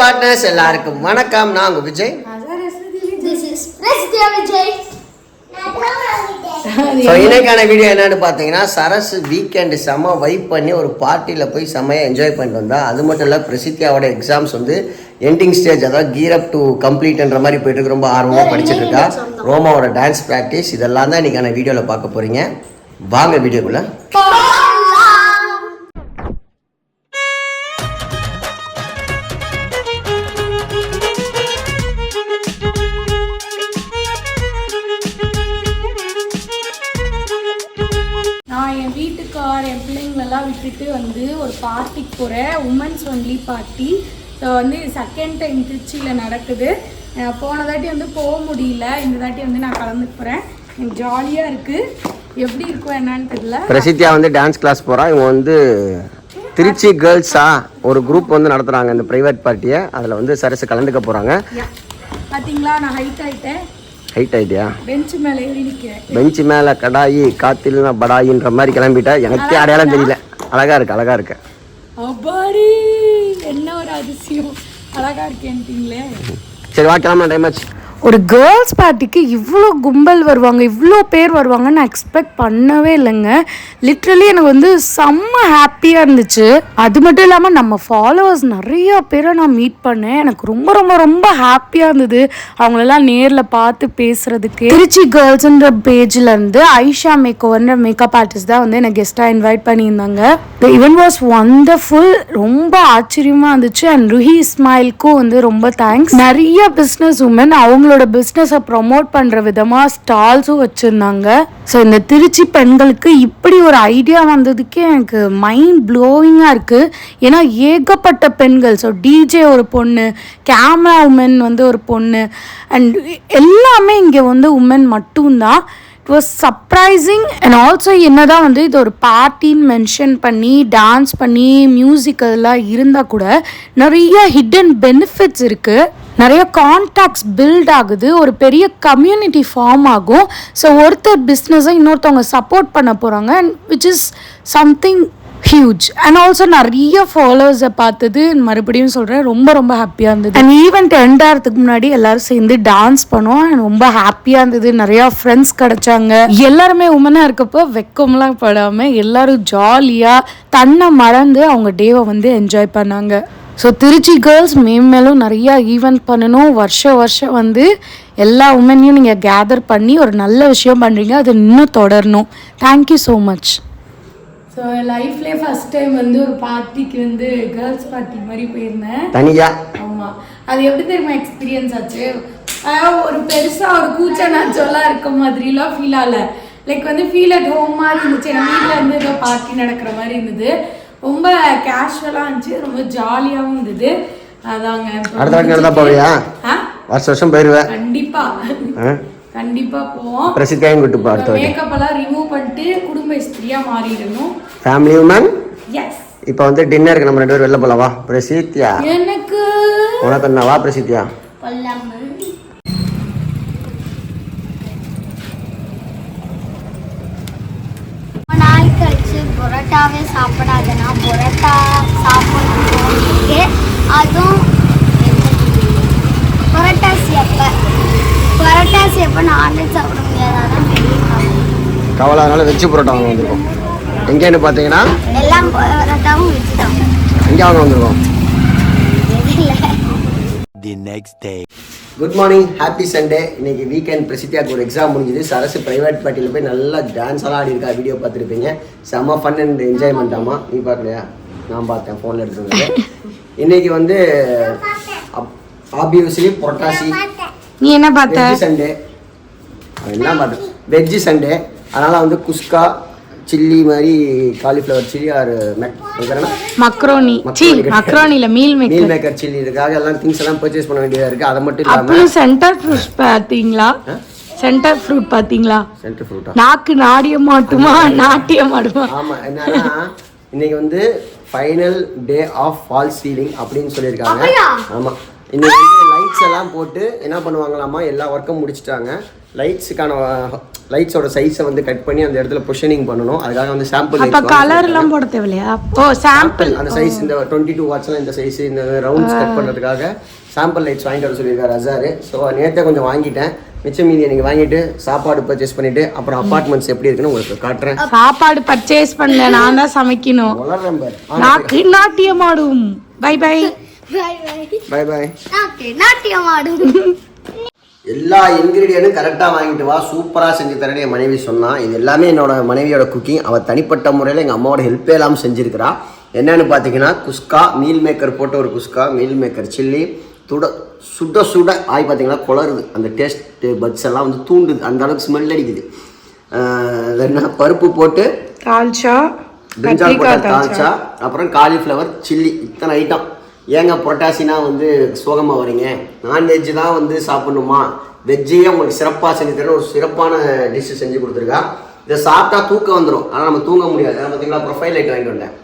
Partners எல்லாருக்கும் வணக்கம். நான் உங்க விஜய். ஸோ இன்னைக்கான வீடியோ என்னன்னு பார்த்தீங்கன்னா சரஸ் வீக்கெண்ட் செம்ம வைப் பண்ணி ஒரு பார்ட்டியில் போய் செம்மையாக என்ஜாய் பண்ணிட்டு வந்தா. அது மட்டும் இல்லை பிரசித்தியாவோட எக்ஸாம்ஸ் வந்து எண்டிங் ஸ்டேஜ் அதாவது கீர் அப் டு கம்ப்ளீட்ன்ற மாதிரி போயிட்டு இருக்கு. ரொம்ப ஆர்வமாக படிச்சுட்டு இருக்கா. ரோமாவோட டான்ஸ் ப்ராக்டிஸ் இதெல்லாம் தான் இன்னைக்கான வீடியோவில் பார்க்க போறீங்க. வாங்க வீடியோக்குள்ள விட்டுட்டு வந்து ஒரு பார்ட்டிக்கு போகிறேன் உமன்ஸ் ஒன்லி பார்ட்டி ஸோ வந்து செகண்ட் டைம் திருச்சியில் நடக்குது. போன தாட்டி வந்து போக முடியல. இந்த தாட்டி வந்து நான் கலந்துக்க போகிறேன் எனக்கு ஜாலியாக இருக்குது எப்படி இருக்கும் என்னன்னு தெரியல. பிரசித்தியா வந்து டான்ஸ் கிளாஸ் போறா. இவங்க வந்து திருச்சி கேர்ள்ஸா ஒரு குரூப் வந்து நடத்துறாங்க. இந்த பிரைவேட் பார்ட்டியை அதில் வந்து சரஸ் கலந்துக்க போறாங்க. பார்த்தீங்களா நான் ஹைட் ஆகிட்டேன் ஹைட் ஆயிட்டியா? பெஞ்ச் மேலே ஏறி நிற்கிறேன் பெஞ்சு மேல கடாயி காத்தில்னா படாயின்ற மாதிரி கிளம்பிட்டா. எனக்கே அடையாளம் தெரியல. அழகா இருக்கு அழகா இருக்கு. அப்பாடி என்ன ஒரு அதிசயம். அழகாக இருக்கேன்ட்டீங்களே. சரி வா டைம் ஆச்சு. ஒரு கேர்ள்ஸ் பார்ட்டிக்கு இவ்வளோ கும்பல் வருவாங்க இவ்வளோ பேர் வருவாங்கன்னு நான் எக்ஸ்பெக்ட் பண்ணவே இல்லைங்க. லிட்ரலி எனக்கு வந்து செம்ம ஹாப்பியாக இருந்துச்சு. அது மட்டும் இல்லாமல் நம்ம ஃபாலோவர்ஸ் நிறைய பேரை நான் மீட் பண்ணேன். எனக்கு ரொம்ப ரொம்ப ரொம்ப ஹாப்பியாக இருந்தது. அவங்களெல்லாம் நேரில் பார்த்து பேசுகிறதுக்கு திருச்சி கேர்ள்ஸ்ன்ற பேஜ்லேருந்து ஐஷா மேக்கோவர்ன்ற மேக்கப் ஆர்டிஸ்ட் தான் வந்து என்னை கெஸ்ட்டாக இன்வைட் பண்ணியிருந்தாங்க. த இவன் வாஸ் ஒண்டர்ஃபுல் ரொம்ப ஆச்சரியமாக இருந்துச்சு. அண்ட் ருஹி இஸ்மாயிலுக்கும் வந்து ரொம்ப தேங்க்ஸ் நிறைய பிஸ்னஸ் உமன் அவங்களோட பிஸ்னஸை ப்ரொமோட் பண்ணுற விதமாக ஸ்டால்ஸும் வச்சுருந்தாங்க. ஸோ இந்த திருச்சி பெண்களுக்கு இப்படி ஒரு ஐடியா வந்ததுக்கே எனக்கு மைண்ட் ப்ளோவிங்காக இருக்குது ஏன்னா ஏகப்பட்ட பெண்கள். ஸோ டிஜே ஒரு பொண்ணு கேமரா உமன் வந்து ஒரு பொண்ணு. அண்ட் எல்லாமே இங்கே வந்து உமன் மட்டும்தான். It was surprising and also என்ன தான் வந்து இது ஒரு பார்ட்டின்னு மென்ஷன் பண்ணி டான்ஸ் பண்ணி மியூசிக் அதெல்லாம் இருந்தால் கூட நிறைய ஹிடன் பெனிஃபிட்ஸ் இருக்குது நிறைய கான்டாக்ட்ஸ் பில்ட் ஆகுது. ஒரு பெரிய கம்யூனிட்டி ஃபார்ம் ஆகும். ஸோ ஒருத்தர் பிஸ்னஸை இன்னொருத்தவங்க சப்போர்ட் பண்ண போகிறாங்க and which is something huge and also நிறைய ஃபாலோவர்ஸை பார்த்தது மறுபடியும் சொல்கிறேன் ரொம்ப ரொம்ப ஹாப்பியாக இருந்தது. அண்ட் ஈவெண்ட் எண்ட் ஆகிறதுக்கு முன்னாடி எல்லாரும் சேர்ந்து டான்ஸ் பண்ணோம் அண்ட் ரொம்ப ஹாப்பியாக இருந்தது. நிறையா ஃப்ரெண்ட்ஸ் கிடச்சாங்க. எல்லாருமே உமனாக இருக்கப்போ வெக்கம்லாம் படாமல் எல்லாரும் ஜாலியாக தன்னை மறந்து அவங்க டேவை வந்து என்ஜாய் பண்ணாங்க. ஸோ திருச்சி கேர்ள்ஸ் மேம்மேலும் நிறையா ஈவெண்ட் பண்ணணும். வருஷம் வருஷம் வந்து எல்லா உமனையும் நீங்கள் கேதர் பண்ணி ஒரு நல்ல விஷயம் பண்ணுறீங்க அது இன்னும் தொடரணும். Thank you so much so லைஃப்லேயே first time வந்து ஒரு பார்ட்டிக்கு வந்து கேர்ள்ஸ் பார்ட்டி மாதிரி போயிருந்தேன். தனியா? ஆமா. அது எப்படி தெரியுமா எக்ஸ்பீரியன்ஸ் ஆச்சு? ஒரு பெருசா ஒரு கூச்ச நாச்சோலாம் இருக்க மாதிரிலாம் ஃபீல் ஆகல. லைக் வந்து ஃபீல் அட் ஹோம் மாதிரி இருந்துச்சு. என் வீட்டில் இருந்து ஏதோ பார்ட்டி நடக்கிற மாதிரி இருந்தது. ரொம்ப கேஷுவலாக இருந்துச்சு ரொம்ப ஜாலியாகவும் இருந்தது. அதாங்க அடுத்த வாட்டி நடந்தா போவியா? ஆ? வருஷம் வருஷம் போயிருவேன் கண்டிப்பா. கண்டிப்பா போவோம். பிரசித்தியாயும் கூட்டு போ அடுத்த மேக்கப் எல்லாம் ரிமூவ் பண்ணிட்டு குடும்ப ஸ்திரியா மாறிடணும். ஃபேமிலி உமன் எஸ் இப்போ வந்து டின்னருக்கு நம்ம ரெண்டு பேரும் வெளில போலாம்? வா பிரசித்தியா? எனக்கு உனக்கு என்ன? வா பிரசித்தியா கொல்லாமல் ரொம்ப நாள் கழிச்சு பரோட்டாவே சாப்பிடாதனா? பரோட்டா சாப்பிடணும் அதுவும் பரோட்டாஸ் எப்போ பரோட்டாஸ் எப்போ நான்வெஜ் சாப்பிட முடியாதான் பெரிய கவலை. அதனால வெஜ்ஜு புரோட்டா வாங்க வந்திருக்கோம். எங்கேன்னு பார்த்தீங்கன்னா எல்லாம் பரோட்டாவும் வச்சு தான். எங்கே வாங்க வந்திருக்கோம். குட் மார்னிங் ஹாப்பி சண்டே இன்னைக்கு வீக்கெண்ட் பிரசித்தியாக்கு ஒரு எக்ஸாம் முடிஞ்சுது. சரசு பிரைவேட் பார்ட்டியில் போய் நல்லா டான்ஸ் எல்லாம் ஆடி இருக்கா? வீடியோ பார்த்துருப்பீங்க. செம்ம ஃபன் அண்ட் என்ஜாய்மெண்ட் ஆமா. நீ பார்க்கலையா? நான் பார்த்தேன் ஃபோனில் எடுத்துருந்தது இன்னைக்கு வந்து ஆப்வியஸ்லி பொட்டாசி நீ என்ன பார்த்த? சண்டே என்ன பார்த்தேன் வெஜ்ஜு சண்டே அதனால் வந்து குஸ்கா சில்லி மாதிரி காலிஃப்ளவர் சில்லி ஆர் மக்ரோனி சி மக்ரோனில meal meal maker maker chilli இதுக்காக எல்லாம் திங்ஸ் எல்லாம் பர்ச்சேஸ் பண்ண வேண்டியதாக இருக்குது அது மட்டும் இல்லாமல் அப்புறம் சென்டர் ஃப்ரூட் பார்த்தீங்களா? சென்டர் ஃப்ரூட் பார்த்தீங்களா? சென்ட்ரு ஃப்ரூட்டா நாக்கு நாடிய மாட்டுமா? நாட்டியம் ஆடுமா ஆமாம் என்னன்னா இன்னைக்கு வந்து final day of fall ceiling அப்படின்னு சொல்லியிருக்காங்க. ஆமாம் இன்னைக்கு வந்து லைட்ஸ் எல்லாம் போட்டு என்ன பண்ணுவாங்களாமா எல்லா ஒர்க்கும் முடிச்சிட்டாங்க. லைட்ஸுக்கான லைட்ஸோட சைஸை வந்து கட் பண்ணி அந்த இடத்துல பொஷனிங் பண்ணணும். அதுக்காக வந்து சாம்பிள் அப்ப கலர் எல்லாம் போட தேவையில்லையா? ஓ சாம்பிள் அந்த சைஸ் இந்த டுவெண்ட்டி டூ வாட்ஸ்லாம் இந்த சைஸ் இந்த ரவுண்ட்ஸ் கட் பண்ணுறதுக்காக சாம்பிள் லைட்ஸ் வாங்கிட்டு வர சொல்லியிருக்காரு அசாரு ஸோ நேற்றே கொஞ்சம் வாங்கிட்டேன். மிச்சம் மீதியை நீங்கள் வாங்கிட்டு சாப்பாடு பர்ச்சேஸ் பண்ணிட்டு அப்புறம் அப்பார்ட்மெண்ட்ஸ் எப்படி இருக்குன்னு உங்களுக்கு காட்டுறேன். சாப்பாடு பர்ச்சேஸ் பண்ணல நான் தான் சமைக்கணும். நாட்டியம் ஆடும். பை பை பை பை நாட்டியம் ஆடும். எல்லா இன்க்ரீடியனும் கரெக்டாக வாங்கிட்டு வா. சூப்பராக செஞ்சு தரேன்னு என் மனைவி சொன்னான் இது எல்லாமே என்னோட மனைவியோட குக்கிங் அவள் தனிப்பட்ட முறையில் எங்கள் அம்மாவோட ஹெல்ப்பே இல்லாமல் செஞ்சுருக்கிறா. என்னன்னு பார்த்தீங்கன்னா குஸ்கா மீல் மேக்கர் போட்ட ஒரு குஸ்கா மீல் மேக்கர் சில்லி துட சுட சுட ஆய் பார்த்தீங்கன்னா குளருது அந்த டேஸ்ட் பட்ஸ் எல்லாம் வந்து தூண்டுது. அந்த அளவுக்கு ஸ்மெல் அடிக்குது. என்ன? பருப்பு போட்டு தால்ச்சா தால்ச்சா அப்புறம் காலிஃப்ளவர் சில்லி இத்தனை ஐட்டம் ஏங்க புரட்டாசினா வந்து சோகமாக வரீங்க நான்வெஜ் தான் வந்து சாப்பிடணுமா? வெஜ்ஜையே உங்களுக்கு சிறப்பாக செஞ்சு தரேன் ஒரு சிறப்பான டிஷ் செஞ்சு கொடுத்துருக்கா. இதை சாப்பிட்டா தூக்கம் வந்துடும் ஆனால் நம்ம தூங்க முடியாது. பார்த்தீங்களா ப்ரொஃபைல் லைட் வாங்கிட்டு வந்தேன்.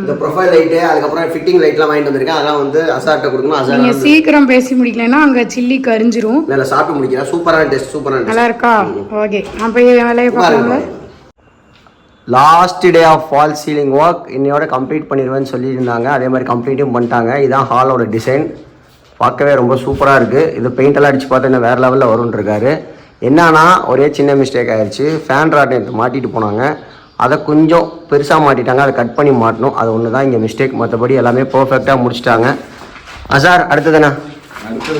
இந்த ப்ரொஃபைல் லைட்டு அதுக்கப்புறம் ஃபிட்டிங் லைட்லாம் வாங்கிட்டு வந்திருக்கேன். அதெல்லாம் வந்து அசார்ட்ட கொடுக்கணும். அசார் நீங்க சீக்கிரம் பேசி முடிக்கலன்னா அங்க சில்லி கரிஞ்சிரும். மேலே சாப்பிட்டு முடிக்கிறேன். சூப்பரான டேஸ்ட் சூப்பரான நல்லா இருக்கா? ஓகே. நான் போய் வேலையை பார்க்கலாம்ல. Last day of fall ceiling work இன்னையோட கம்ப்ளீட் பண்ணிடுவேன்னு சொல்லியிருந்தாங்க. அதே மாதிரி கம்ப்ளீட்டும் பண்ணிட்டாங்க. இதான் ஹாலோட டிசைன் பார்க்கவே ரொம்ப சூப்பராக இருக்குது இது பெயிண்ட் எல்லாம் அடித்து பார்த்தா இன்னும் வேறு லெவலில் வரும்னு இருக்காரு. என்னன்னா ஒரே சின்ன மிஸ்டேக் ஆயிடுச்சு ஃபேன் ராட் மாட்டிட்டு போனாங்க. அதை கொஞ்சம் பெருசாக மாட்டிட்டாங்க. அதை கட் பண்ணி மாட்டணும். அது ஒன்று தான் இங்கே மிஸ்டேக் மற்றபடி எல்லாமே பர்ஃபெக்டாக முடிச்சிட்டாங்க. அசார் அடுத்ததுண்ணா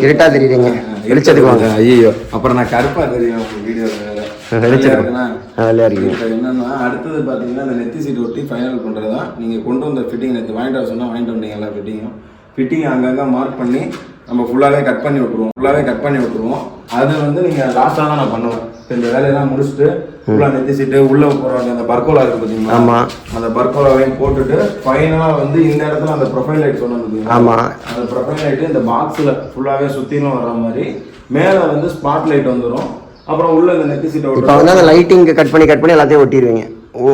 இருட்டா தெரியுறீங்க வெளிச்சத்துக்கு வாங்க ஐயோ அப்புறம் நான் கருப்பா தெரியும். உங்க வீடியோல வெளிச்சத்துக்கு வெள்ளையா இருக்கீங்க. இப்போ என்னன்னா அடுத்தது பாத்தீங்கன்னா இந்த நெத்தி சீட் ஒட்டி ஃபைனல் பண்றதுதான் நீங்க கொண்டு வந்த ஃபிட்டிங் நேற்று வாங்கிட்டு வர சொன்னா வாங்கிட்டு வந்தீங்க எல்லா ஃபிட்டிங்கும் ஃபிட்டிங் அங்கங்க மார்க் பண்ணி நம்ம ஃபுல்லாவே கட் பண்ணி விட்டுருவோம். ஃபுல்லாவே கட் பண்ணி விட்டுருவோம். அது வந்து நீங்க லாஸ்ட்டாக தான் நான் பண்ணுவேன். இந்த வேலையெல்லாம் முடிச்சுட்டு ஃபுல்லா நெத்தி சீட்டு உள்ள போற அந்த பர்கோலா இருக்கு பாத்தீங்களா? ஆமா. அந்த பர்கோலாவையும் போட்டுட்டு ஃபைனலா வந்து இந்த இடத்துல அந்த ப்ரொஃபைல் லைட் சொன்னது பாத்தீங்களா? ஆமா. அந்த ப்ரொஃபைல் லைட் இந்த பாக்ஸ்ல ஃபுல்லாவே சுத்திலும் வர மாதிரி மேல வந்து ஸ்பாட் லைட் வந்துரும். அப்புறம் உள்ள இந்த நெத்தி சீட்டை இப்போ வந்து அந்த லைட்டிங் கட் பண்ணி கட் பண்ணி எல்லாத்தையும் ஒட்டிடுவீங்க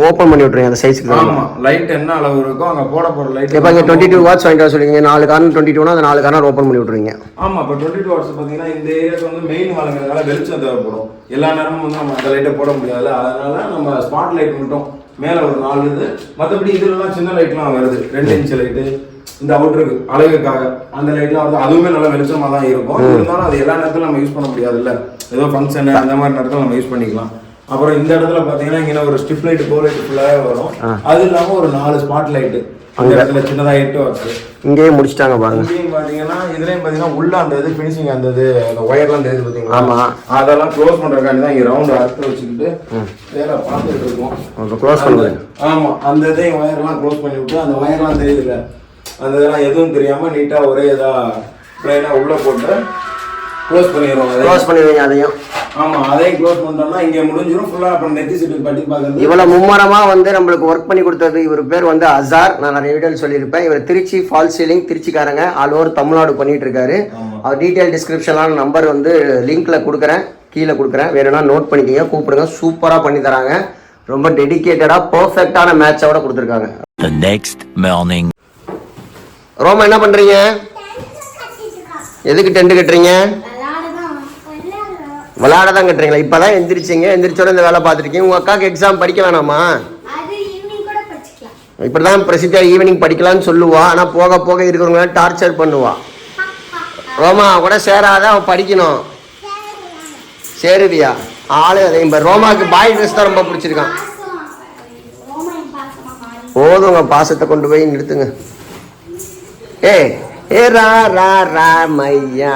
ஓப்பன் பண்ணி விட்ருவீங்க அந்த சைஸுக்கு தான் ஆமா லைட் என்ன அளவு இருக்கோ அங்க போட போற லைட் இப்போ இங்கே டுவெண்ட்டி டூ வாட்ஸ் வாங்கிட்டு வர சொல்லுவீங்க நாலு கார்னர் டுவெண்ட்டி டூனா அந்த நாலு கார்னர் ஓப்பன் பண்ணி விட்ருவீங்க ஆமா இப்போ டுவெண்ட்டி டூ ஹவர்ஸ் பாத்தீங்கன்னா இந்த ஏரியாக்கு வந்து மெயின் ஹாலுங்கிறதுனால வெளிச்சம் தேவைப்படும். எல்லா நேரமும் வந்து நம்ம அந்த லைட்டை போட முடியாதுல்ல. அதனால நம்ம ஸ்பாட் லைட் மட்டும் மேல ஒரு நாலு இது. மற்றபடி இதுலலாம் சின்ன லைட்லாம் வருது. ரெண்டு இன்ச் லைட்டு இந்த அவுட்டருக்கு அழகுக்காக. அந்த லைட்லாம் வந்து அதுவுமே நல்ல வெளிச்சமா தான் இருக்கும் இருந்தாலும் அது எல்லா நேரத்திலும் நம்ம யூஸ் பண்ண முடியாதுல்ல. ஏதோ ஃபங்க்ஷன் அந்த மாதிரி நேரத்தில் நம்ம யூஸ் பண்ணிக்கலாம். அப்புறம் இந்த இடத்துல பாத்தீங்கன்னா இங்கே ஒரு ஸ்டிப் லைட் கோ லைட் ஃபுல்லாகவே வரும். அது இல்லாம ஒரு நாலு ஸ்பாட் லைட்டு அந்த இடத்துல சின்னதா எட்டு வாட்ஸ் இங்கேயே முடிச்சிட்டாங்க பாருங்க. இங்கேயும் பாத்தீங்கன்னா இதுலயும் பாத்தீங்கன்னா உள்ள அந்த இது ஃபினிஷிங் அந்த இது அந்த ஒயர்லாம் தெரியுது பாத்தீங்களா? ஆமா. அதெல்லாம் க்ளோஸ் பண்றதுக்காண்டி தான் இங்க ரவுண்ட் அறுத்து வச்சுக்கிட்டு வேலை பார்த்துட்டு இருக்கோம். க்ளோஸ் பண்ணுங்க ஆமா. அந்த இதையும் ஒயர்லாம் க்ளோஸ் பண்ணி விட்டு அந்த ஒயர்லாம் தெரியுதுல்ல? அந்த இதெல்லாம் எதுவும் தெரியாம நீட்டா ஒரே இதா பிளைனா உள்ள போட்டு க்ளோஸ் பண்ணிடுவோம் க்ளோஸ் பண்ணிடுவீங்க அதையும். ஆமா அதையும் க்ளோஸ் பண்ணிட்டோம்னா இங்க முடிஞ்சிரும். ஃபுல்லா அப்புறம் நெத்தி சீட்டு பட்டி பார்க்கறது. இவ்வளோ மும்மரமாக வந்து நம்மளுக்கு ஒர்க் பண்ணி கொடுத்தது இவர் பேர் வந்து அசார். நான் நிறைய வீடியோவில் சொல்லியிருப்பேன். இவர் திருச்சி ஃபால் சீலிங் திருச்சிக்காரங்க. ஆல் ஓவர் தமிழ்நாடு பண்ணிட்டு இருக்காரு. அவர் டீட்டெயில் டிஸ்கிரிப்ஷனான நம்பர் வந்து லிங்க்ல கொடுக்குறேன். கீழே கொடுக்குறேன். வேணும்னா நோட் பண்ணிக்கிங்க. கூப்பிடுங்க. சூப்பராக பண்ணி தராங்க. ரொம்ப டெடிக்கேட்டடாக பர்ஃபெக்டான மேட்சோட கொடுத்துருக்காங்க. The next morning. ரோமா என்ன பண்ணுறீங்க எதுக்கு டென்ட் கட்டுறீங்க? விளாட விளையாட தான் கட்டுறீங்களா? இப்போ தான் எந்திரிச்சிங்க. எந்திரிச்சோட இந்த வேலை பார்த்துருக்கீங்க உங்கள் அக்காவுக்கு எக்ஸாம் படிக்க வேணாமா? இப்படி தான் பிரசித்தியா ஈவினிங் படிக்கலாம்னு சொல்லுவா. ஆனால் போக போக இருக்கிறவங்க டார்ச்சர் பண்ணுவா. ரோமா கூட சேராத அவன் படிக்கணும். சேருவியா? ஆளு அதே இப்போ ரோமாவுக்கு பாய் ட்ரெஸ் தான் ரொம்ப பிடிச்சிருக்கான். போதும் உங்கள் போதுங்க பாசத்தை கொண்டு போய் நிறுத்துங்க. ஏ ஏ ரா ரா ரா மையா.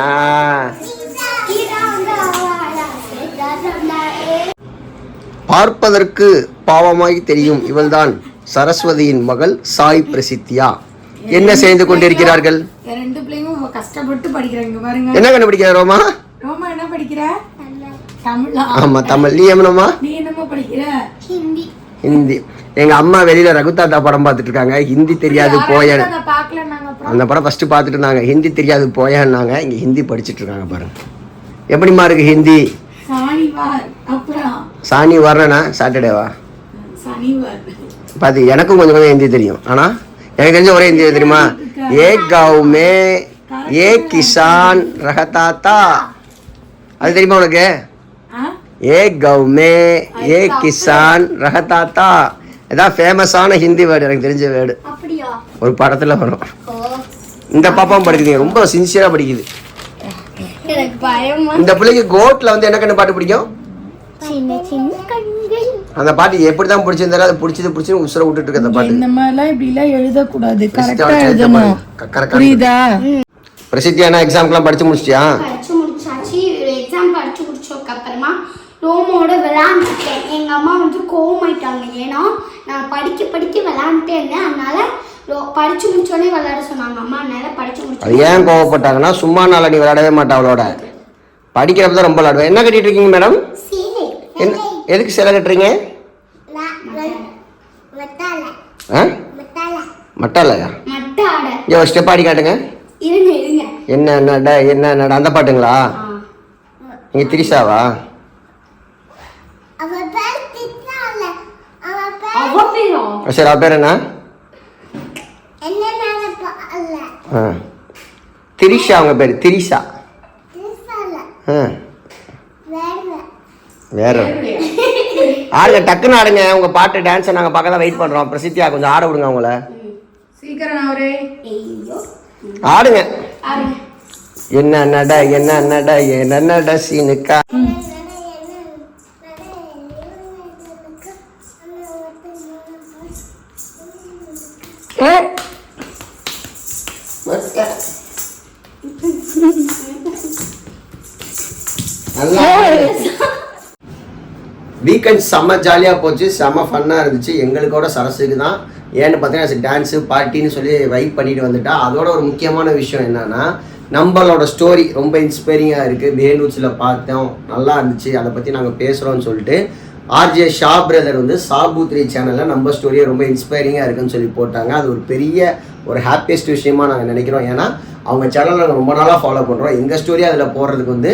பார்ப்பதற்கு பாவமாய் தெரியும் இவள்தான் சரஸ்வதியின் மகள் சாய் பிரசித்தியா. என்ன செய்து கொண்டிருக்கிறார்கள்? ரெண்டு பிள்ளைங்களும் ரொம்ப கஷ்டப்பட்டு படிக்கிறாங்க பாருங்க. என்ன கண்டுபிடிக்கிற ரோமா? ரோமா என்ன படிக்கிற? தமிழா. ஆமா தமிழ். நீ என்னமா நீ என்னமோ படிக்கிற? ஹிந்தி. ஹிந்தி. எங்க அம்மா வெளியில ரகுதாத்தா படம் பார்த்துட்டு இருக்காங்க ஹிந்தி தெரியாது போய அந்த படம் ஃபர்ஸ்ட் பார்த்துட்டு இருந்தாங்க ஹிந்தி தெரியாது போயான்னாங்க. இங்க ஹிந்தி படிச்சிட்டு இருக்காங்க பாருங்க. எப்படிம்மா இருக்கு ஹிந்தி? சாணி வர்றேனா சாட்டர்டேவா பாத்து எனக்கும் கொஞ்சம் கொஞ்சம் ஹிந்தி தெரியும். ஆனா எனக்கு தெரிஞ்ச ஒரே ஹிந்தி தெரியுமா? ஏ கவு மே ஏ கிசான் ரகதாத்தா. அது தெரியுமா உனக்கு? ஏ கௌமே ஏ கிசான் ரகதாத்தா. இதான் ஃபேமஸான ஹிந்தி வேர்டு எனக்கு தெரிஞ்ச வேர்டு அப்படியா? ஒரு படத்தில் வரும். இந்த பாப்பாவும் படிக்குது ரொம்ப சின்சியராக படிக்குது. எனக்கு பயமா இந்த பிள்ளைக்கு கோட்ல வந்து என்ன கண்ணு பாட்டு பிடிக்கும்? அந்த பாட்டு எப்படி தான் பிடிச்சிருந்தாலும் அது பிடிச்சது பிடிச்சி உசுர விட்டுட்டு இருக்கு அந்த பாட்டு. இந்த மாதிரிலாம் இப்படி எல்லாம் எழுதக்கூடாது கரெக்டா கரெக்டா எழுதணும். புரியுதா? பிரசித்தியான எக்ஸாம்க்குலாம் படிச்சு முடிச்சிட்டியா படிச்சு முடிச்சாச்சு எக்ஸாம் படிச்சு முடிச்சதுக்கு அப்புறமா ரோமோட விளையாண்டுட்டேன். எங்க அம்மா வந்து கோவமாயிட்டாங்க. ஏன்னா நான் படிக்க படிக்க விளையாண்டுட்டே இருந்தேன் அதனால படிச்சு முடிச்சோடனே விளையாட சொன்னாங்க. அம்மா அதனால படிச்சு அது முடிச்சோடனே ஏன் கோவப்பட்டாங்கன்னா சும்மா நாள நீ விளையாடவே மாட்டா அவளோட. படிக்கிறப்ப தான் ரொம்ப விளையாடுவேன். என்ன கட்டிட்டு இருக்கீங்க மேடம்? எதுக்கு சிலை கட்டுறீங்க? மட்டாலையா இங்கே ஒரு ஸ்டெப் ஆடி காட்டுங்க. என்ன நட என்ன நட அந்த பாட்டுங்களா? நீங்க திரிசாவா அவ பேர் திட்டால அவ பேர் அவ பேரும் சரி அவ பேர் என்ன ஆ திரிஷா அவங்க பேர் திரிஷா ஆ வேற ஆடுங்க டக்குன்னு ஆடுங்க. உங்க பாட்டு டான்ஸை நாங்க பார்க்க தான் வெயிட் பண்றோம். பிரசித்தியா கொஞ்சம் ஆட விடுங்க அவங்கள. சீக்கிரம் அவரே. ஐயோ. ஆடுங்க. ஆடுங்க. என்ன நட என்ன நட என்ன நட சீனுக்கா. வீக்கெண்ட் செம்ம ஜாலியாக போச்சு செம்ம ஃபன்னாக இருந்துச்சு. எங்களுக்கோட சரஸுக்கு தான். ஏன்னு பார்த்தீங்கன்னா டான்ஸு பார்ட்டின்னு சொல்லி வைப் பண்ணிட்டு வந்துட்டா. அதோட ஒரு முக்கியமான விஷயம் என்னன்னா நம்மளோட ஸ்டோரி ரொம்ப இன்ஸ்பைரிங்காக இருக்குது வேலூச்சில் பார்த்தோம். நல்லா இருந்துச்சு. அதை பற்றி நாங்கள் பேசுகிறோம்னு சொல்லிட்டு ஆர்ஜே ஷா பிரதர் வந்து சாபு த்ரீ சேனலில் நம்ம ஸ்டோரியை ரொம்ப இன்ஸ்பைரிங்காக இருக்குன்னு சொல்லி போட்டாங்க. அது ஒரு பெரிய ஒரு ஹாப்பியஸ்ட் விஷயமா நாங்கள் நினைக்கிறோம். ஏன்னா அவங்க சேனலை நாங்கள் ரொம்ப நாளாக ஃபாலோ பண்ணுறோம் எங்கள் ஸ்டோரி அதில் போடுறதுக்கு வந்து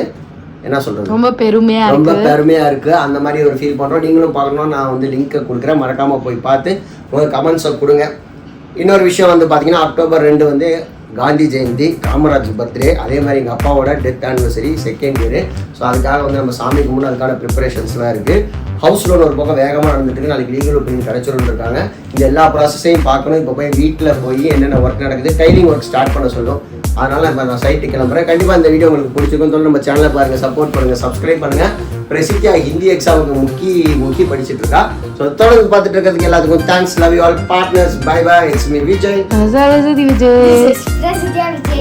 என்ன சொல்கிறது ரொம்ப பெருமையா ரொம்ப பெருமையா இருக்கு. அந்த மாதிரி ஒரு ஃபீல் பண்றோம். நீங்களும் பார்க்கணும் நான் வந்து லிங்க்கை கொடுக்குறேன். மறக்காம போய் பார்த்து உங்க கமெண்ட்ஸை கொடுங்க. இன்னொரு விஷயம் வந்து பார்த்தீங்கன்னா அக்டோபர் ரெண்டு வந்து காந்தி ஜெயந்தி காமராஜ் பர்த்டே அதே மாதிரி எங்கள் அப்பாவோட death anniversary second year so அதுக்காக வந்து நம்ம சாமி கும்பிட்டு அதுக்கான ப்ரிப்பரேஷன்ஸ்லாம் இருக்குது ஹவுஸ் லோன் ஒரு பக்கம் வேகமாக நடந்துட்டு நாளைக்கு லீகல் ஒப்பீனியன் கிடைச்சிரும் இருக்காங்க. இந்த எல்லா ப்ராசஸையும் பார்க்கணும். இப்போ போய் வீட்டில் போய் என்னென்ன ஒர்க் நடக்குது டைலிங் ஒர்க் ஸ்டார்ட் பண்ண சொல்லும். அதனால இப்போ நான் சைட்டு கிளம்புறேன். கண்டிப்பாக இந்த வீடியோ உங்களுக்கு பிடிச்சிருக்கும் சொல்லி நம்ம சேனலை பாருங்க சப்போர்ட் பண்ணுங்க சப்ஸ்கிரைப் பண்ணுங்க. பிரசித்தியா ஹிந்தி எக்ஸாமுக்கு முக்கி முக்கி படிச்சிட்டு இருக்கா. ஸோ தொடர்ந்து பார்த்துட்டு இருக்கிறதுக்கு எல்லாத்துக்கும் thanks love you all partners bye bye it's me Vijay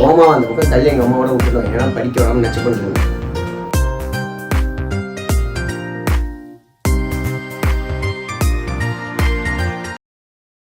ஓமா அந்த பக்கம் தள்ளி எங்கள் அம்மாவோட விட்டுருவாங்க ஏன்னா படிக்க வராமல் நச்சு பண்ணுறாங்க